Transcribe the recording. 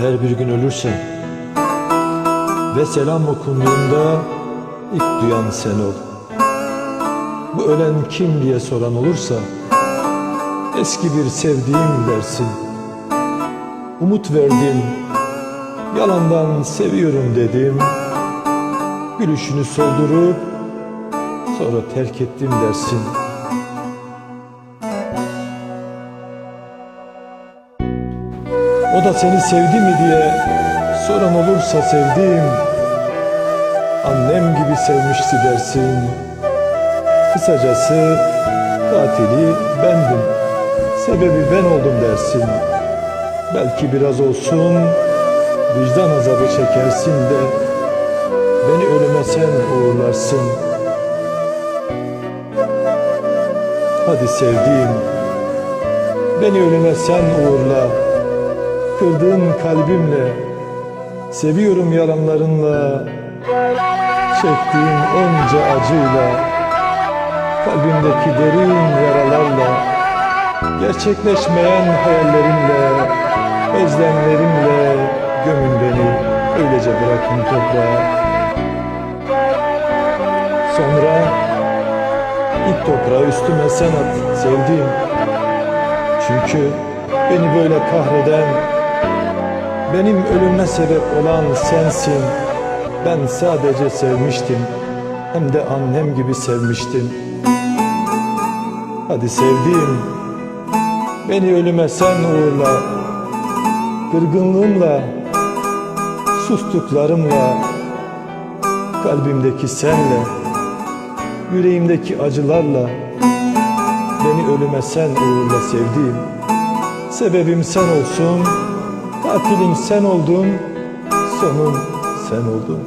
Eğer bir gün ölürsen ve selam okunduğunda ilk duyan sen ol. Bu ölen kim diye soran olursa eski bir sevdiğim dersin. Umut verdim, yalandan seviyorum dedim. Gülüşünü soldurup sonra terk ettim dersin. O da seni sevdi mi diye soran olursa sevdim. Annem gibi sevmişti dersin. Kısacası katili bendim. Sebebi ben oldum dersin. Belki biraz olsun vicdan azabı çekersin de beni ölüme sen uğurlarsın. Hadi sevdiğim beni ölüme sen uğurla. Kırdığın kalbimle seviyorum yalanlarınla çektiğim onca acıyla kalbimdeki derin yaralarla gerçekleşmeyen hayallerimle özlemlerimle gömün beni öylece bırakın toprağa sonra ilk toprağı üstüme sen at sevdiğim. Çünkü beni böyle kahreden benim ölüme sebep olan sensin. Ben sadece sevmiştim. Hem de annem gibi sevmiştim. Hadi sevdiğim Beni ölüme sen uğurla. Kırgınlığımla Sustuklarımla Kalbimdeki senle Yüreğimdeki acılarla Beni ölüme sen uğurla sevdiğim. Sebebim sen olsun Katilim sen oldun Sonum sen oldun